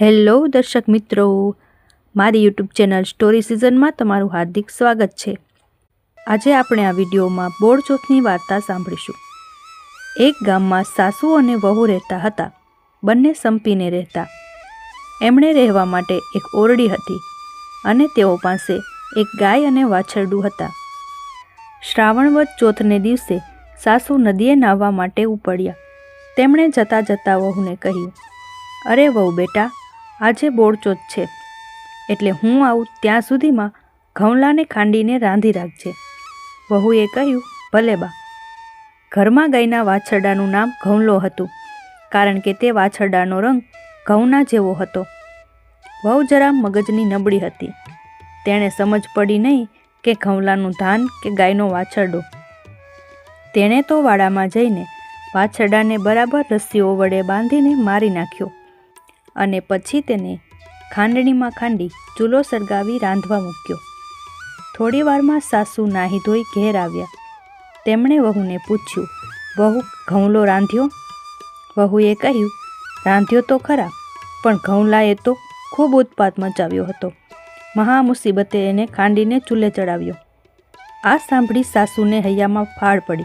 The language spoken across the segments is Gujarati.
હેલો દર્શક મિત્રો, મારી યુટ્યુબ ચેનલ સ્ટોરી સિઝનમાં તમારું હાર્દિક સ્વાગત છે. આજે આપણે આ વિડીયોમાં બોળચોથની વાર્તા સાંભળીશું. એક ગામમાં સાસુ અને વહુ રહેતા હતા. બંને સંપીને રહેતા. એમણે રહેવા માટે એક ઓરડી હતી અને તેઓ પાસે એક ગાય અને વાછરડું હતા. શ્રાવણવત ચોથને દિવસે સાસુ નદીએ નાહવા માટે ઉપડ્યા. તેમણે જતાં જતાં વહુને કહ્યું, અરે વહુ બેટા આજે બોળચોથ છે. એટલે હું આવું ત્યાં સુધીમાં ઘઉંલાને ખાંડીને રાંધી રાખજે. વહુએ કહ્યું, ભલે બા. ઘરમાં ગાયના વાછરડાનું નામ ઘઉંલો હતું, કારણ કે તે વાછરડાનો રંગ ઘઉંના જેવો હતો. વહુ જરા મગજની નબળી હતી. તેણે સમજ પડી નહીં કે ઘઉંલાનું ધાન કે ગાયનો વાછરડો. તેણે તો વાડામાં જઈને વાછરડાને બરાબર રસ્સીઓ વડે બાંધીને મારી નાખ્યો. અને પછી તેને ખાંડણીમાં ખાંડી ચૂલો સળગાવી રાંધવા મૂક્યો. થોડી વારમાં સાસુ નાહી ધોઈ ઘેર આવ્યા. તેમણે વહુને પૂછ્યું, વહુ, ઘઉંલો રાંધ્યો? વહુએ કહ્યું, રાંધ્યો તો ખરા, પણ ઘઉંલાએ તો ખૂબ ઉત્પાત મચાવ્યો હતો. મહા મુસીબતે એને ખાંડીને ચૂલે ચડાવ્યો. આ સાંભળી સાસુને હૈયામાં ફાળ પડી.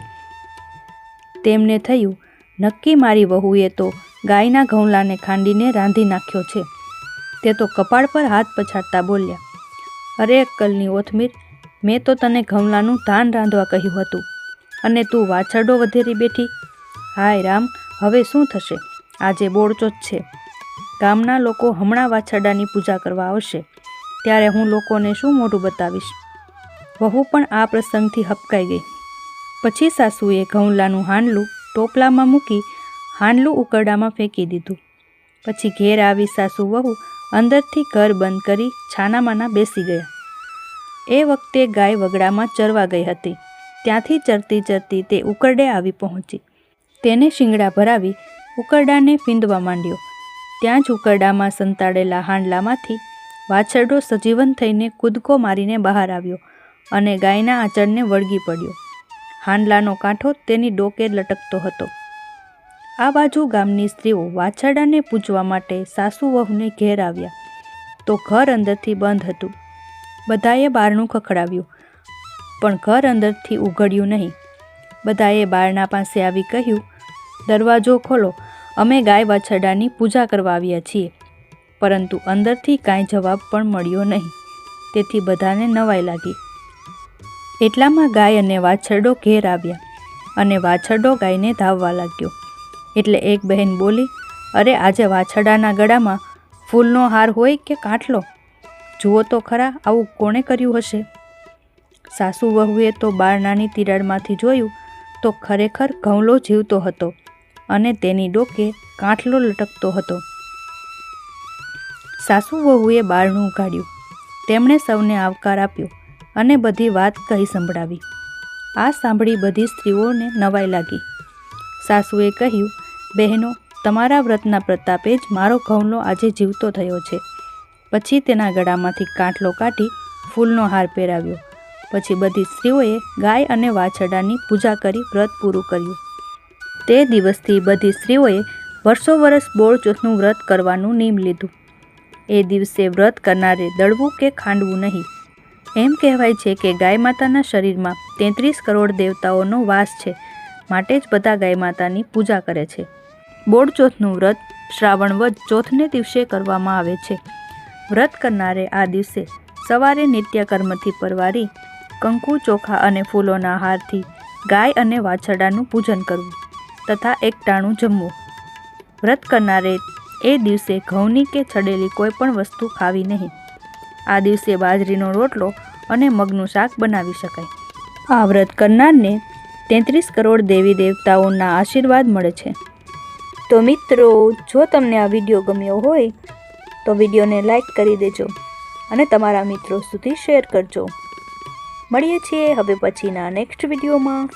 તેમને થયું, નક્કી મારી વહુએ તો ગાયના ઘઉંલાને ખાંડીને રાંધી નાખ્યો છે. તે તો કપાળ પર હાથ પછાડતા બોલ્યા, અરે અક્કલની ઓથમીર, મેં તો તને ઘઉંલાનું ધાન રાંધવા કહ્યું હતું, અને તું વાછરડો વધેરી બેઠી. હાય રામ, હવે શું થશે? આજે બોળચોથ છે. ગામના લોકો હમણાં વાછરડાની પૂજા કરવા આવશે. ત્યારે હું લોકોને શું મોઢું બતાવીશ? વહુ પણ આ પ્રસંગથી હપકાઈ ગઈ. પછી સાસુએ ઘઉંલાનું હાંડલું ટોપલામાં મૂકી હાંડલું ઉકરડામાં ફેંકી દીધું. પછી ઘેર આવી સાસુ વહુ અંદરથી ઘર બંધ કરી છાનામાના બેસી ગયા. એ વખતે ગાય વગડામાં ચરવા ગઈ હતી. ત્યાંથી ચરતી ચરતી તે ઉકરડે આવી પહોંચી. તેને શિંગડા ભરાવી ઉકરડાને ફીંદવા માંડ્યો. ત્યાં જ ઉકરડામાં સંતાડેલા હાંડલામાંથી વાછરડો સજીવન થઈને કૂદકો મારીને બહાર આવ્યો અને ગાયના આંચળને વળગી પડ્યો. હાંડલાનો કાંઠો તેની ડોકે લટકતો હતો. આ બાજુ ગામની સ્ત્રીઓ વાછરડાને પૂજવા માટે સાસુ વહુને ઘેર આવ્યા. તો ઘર અંદરથી બંધ હતું. બધાએ બારણું ખખડાવ્યું. પણ ઘર અંદરથી ઉઘડ્યું નહીં. બધાએ બારણા પાસે આવી કહ્યું, દરવાજો ખોલો. અમે ગાય વાછરડાની પૂજા કરવા આવ્યા છીએ. પરંતુ અંદરથી કાંઈ જવાબ પણ મળ્યો નહીં. તેથી બધાને નવાઈ લાગી. એટલામાં ગાય અને વાછરડો ઘેર આવ્યા અને વાછરડો ગાયને ધાવવા લાગ્યો. એટલે એક બહેન બોલી, અરે, આજે વાછરડાના ગળામાં ફૂલનો હાર હોય કે કાંઠલો જુઓ તો ખરા, આવું કોણે કર્યું હશે? સાસુ વહુએ તો બારણાની તિરાડમાંથી જોયું તો ખરેખર ઘઉંલો જીવતો હતો અને તેની ડોકે કાંઠલો લટકતો હતો. સાસુ વહુએ બારણું ઉગાડ્યું તેમણે સૌને આવકાર આપ્યો અને બધી વાત કહી સંભળાવી. આ સાંભળી બધી સ્ત્રીઓને નવાઈ લાગી. સાસુએ કહ્યું બહેનો, તમારા વ્રતના પ્રતાપે જ મારો ઘઉંનો આજે જીવતો થયો છે. પછી તેના ગળામાંથી કાંટલો કાઢી ફૂલનો હાર પહેરાવ્યો. પછી બધી સ્ત્રીઓએ ગાય અને વાછરડાની પૂજા કરી વ્રત પૂરું કર્યું. તે દિવસથી બધી સ્ત્રીઓએ વર્ષો વર્ષ બોળચોથનું વ્રત કરવાનું નિયમ લીધું. એ દિવસે વ્રત કરનારે દળવું કે ખાંડવું નહીં. એમ કહેવાય છે કે ગાય માતાના શરીરમાં તેત્રીસ કરોડ દેવતાઓનો વાસ છે. માટે જ બધા ગાય માતાની પૂજા કરે છે. બોડચોથનું વ્રત શ્રાવણ વધ ચોથને દિવસે કરવામાં આવે છે. વ્રત કરનારે આ દિવસે સવારે નિત્યકર્મથી પરવારી, કંકુ, ચોખા અને ફૂલોના હારથી ગાય અને વાછરડાનું પૂજન કરવું તથા એકટાણું જમવું. વ્રત કરનારે એ દિવસે ઘઉંની કે છડેલી કોઈ પણ વસ્તુ ખાવી નહીં. આ દિવસે બાજરીનો રોટલો અને મગનું શાક બનાવી શકાય. આ વ્રત કરનારને તેત્રીસ કરોડ દેવી દેવતાઓના આશીર્વાદ મળે છે. તો મિત્રો, જો તમને આ વીડિયો ગમ્યો હોય, તો વિડીયોને લાઈક કરી દેજો અને તમારા મિત્રો સુધી શેર કરજો. મળીએ છીએ હવે પછીના નેક્સ્ટ વિડીયોમાં.